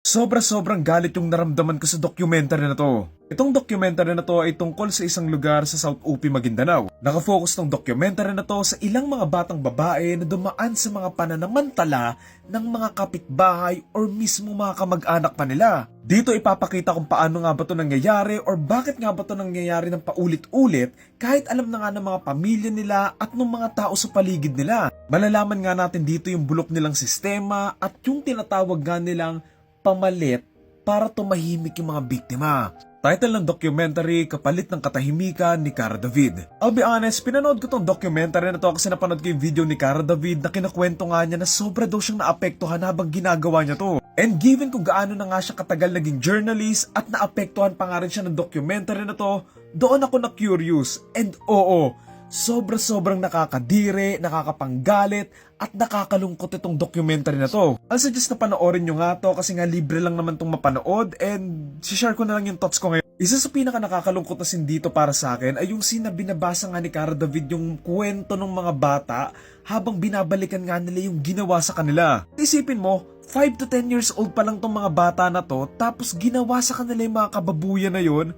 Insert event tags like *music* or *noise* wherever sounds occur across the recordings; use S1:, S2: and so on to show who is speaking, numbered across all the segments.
S1: Sobra-sobrang galit yung naramdaman ko sa documentary na to. Itong documentary na to ay tungkol sa isang lugar sa South UP, Maguindanao. Nakafocus tong documentary na to sa ilang mga batang babae na dumaan sa mga pananamantala ng mga kapitbahay or mismo mga kamag-anak pa nila. Dito ipapakita kung paano nga ba to nangyayari or bakit nga ba to nangyayari ng paulit-ulit kahit alam na nga ng mga pamilya nila at ng mga tao sa paligid nila. Malalaman nga natin dito yung bulok nilang sistema at yung tinatawag nga nilang pamalit para tumahimik yung mga biktima. Title ng documentary, Kapalit ng Katahimikan ni Cara David. I'll be honest, pinanood ko tong documentary na to kasi napanood ko yung video ni Cara David na kinakwento nga niya na sobra daw siyang naapektuhan habang ginagawa niya to. And given kung gaano na nga siya katagal naging journalist at naapektuhan pa nga rin siya ng documentary na to, doon ako na curious. And oo, sobra-sobrang nakakadire, nakakapanggalit, at nakakalungkot itong documentary na to. I'll suggest na panoorin nyo nga to kasi nga libre lang naman tong mapanood and share ko na lang yung thoughts ko ngayon. Isa sa pinaka nakakalungkot na sin dito para sa akin ay yung scene na binabasa nga ni Cara David yung kwento ng mga bata habang binabalikan nga nila yung ginawa sa kanila. Isipin mo, 5 to 10 years old pa lang tong mga bata na to tapos ginawa sa kanila yung mga kababuyan na yon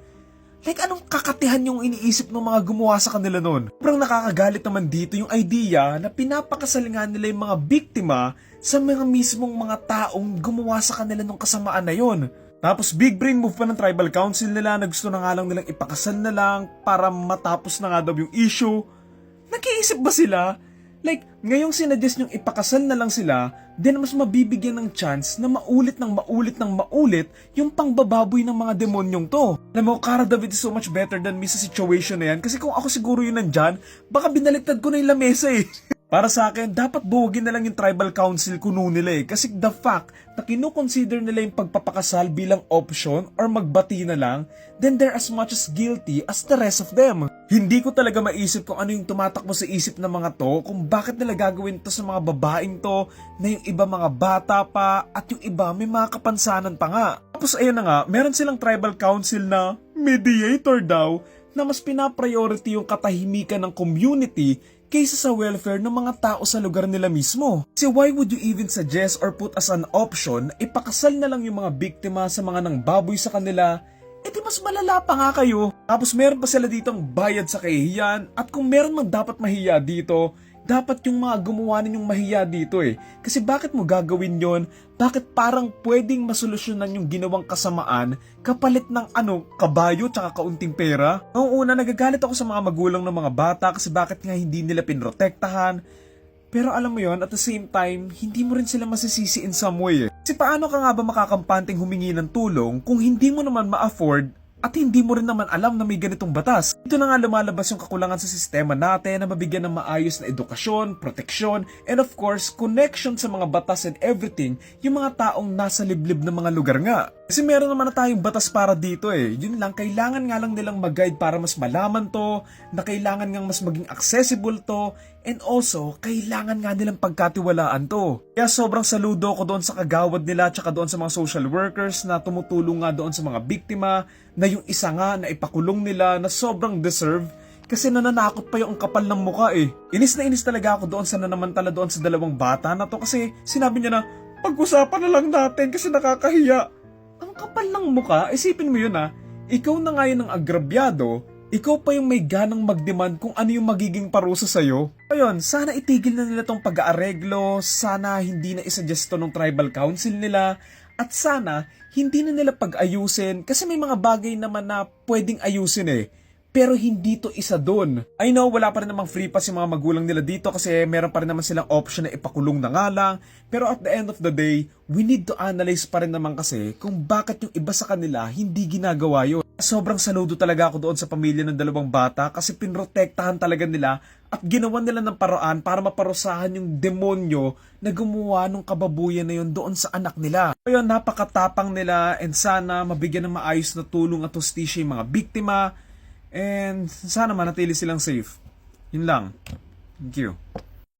S1: Like anong kakatihan yung iniisip ng mga gumawa sa kanila nun? Sobrang nakakagalit naman dito yung idea na pinapakasal nga nila yung mga biktima sa mga mismong mga taong gumawa sa kanila ng kasamaan na yon. Tapos big brain move pa ng tribal council nila na gusto na nga lang nilang ipakasal na lang para matapos na nga daw yung issue. Nag-iisip ba sila? Like, ngayong sinuggest yung ipakasal na lang sila, then mas mabibigyan ng chance na maulit ng maulit ng maulit yung pangbababoy ng mga demonyong to. Alam mo, Cara David is so much better than me sa situation na yan kasi kung ako siguro yun nandyan, baka binaliktad ko na yung lamesa eh. *laughs* Para sa akin, dapat buwagin na lang yung tribal council kuno nila eh. Kasi the fact na kinukonsider nila yung pagpapakasal bilang option or magbati na lang, then they're as much as guilty as the rest of them. Hindi ko talaga maisip kung ano yung tumatakbo sa isip ng mga to, kung bakit nila gagawin to sa mga babaeng to, na yung iba mga bata pa, at yung iba may mga kapansanan pa nga. Tapos ayun na nga, meron silang tribal council na mediator daw, na mas pinapriority yung katahimikan ng community kaysa sa welfare ng mga tao sa lugar nila mismo. Kasi why would you even suggest or put as an option, ipakasal na lang yung mga biktima sa mga nang baboy sa kanila, eh di mas malala pa nga kayo. Tapos meron pa sila ditong bayad sa kahihiyan at kung meron man dapat mahiya dito, dapat yung mga gumawa ninyong mahiya dito eh. Kasi bakit mo gagawin yon? Bakit parang pwedeng masolusyonan yung ginawang kasamaan kapalit ng ano, kabayo tsaka kaunting pera? Noong una nagagalit ako sa mga magulang ng mga bata kasi bakit nga hindi nila pinrotektahan. Pero alam mo yon at the same time, hindi mo rin sila masisisi in some way eh. Kasi paano ka nga ba makakampanteng humingi ng tulong kung hindi mo naman ma-afford at hindi mo rin naman alam na may ganitong batas. Ito na nga lumalabas yung kakulangan sa sistema natin na mabigyan ng maayos na edukasyon, proteksyon, and of course, connection sa mga batas and everything yung mga taong nasa liblib ng mga lugar nga. Kasi meron naman na tayong batas para dito eh. Yun lang, kailangan nga lang nilang mag-guide para mas malaman to, na kailangan nga mas maging accessible to, and also, kailangan nga nilang pagkatiwalaan to. Kaya sobrang saludo ko doon sa kagawad nila tsaka doon sa mga social workers na tumutulong nga doon sa mga biktima, na yung isa nga na ipakulong nila na sobrang deserve kasi nananakot pa yung kapal ng muka eh. Inis na inis talaga ako doon sa nanamantala doon sa dalawang bata na to kasi sinabi niya na pag-usapan na lang natin kasi nakakahiya. Ang kapal ng muka, isipin mo yun ah, ikaw na nga yun ang agrabyado, ikaw pa yung may ganang magdemand kung ano yung magiging parusa sa'yo. Ayun, sana itigil na nila tong pag-aareglo, sana hindi na isuggest to ng tribal council nila, at sana hindi na nila pag-ayusin kasi may mga bagay naman na pwedeng ayusin eh. Pero hindi to isa doon. I know wala pa rin namang free pass yung mga magulang nila dito kasi meron pa rin naman silang option na ipakulong na nga lang. Pero at the end of the day, we need to analyze pa rin naman kasi kung bakit yung iba sa kanila hindi ginagawa yun. Sobrang saludo talaga ako doon sa pamilya ng dalawang bata kasi pinrotektahan talaga nila at ginawa nila ng paraan para maparusahan yung demonyo na gumawa ng kababuyan na yun doon sa anak nila. Kaya napakatapang nila and sana mabigyan ng maayos na tulong at hustisya yung mga biktima and sana manatili silang safe. Yun lang. Thank you.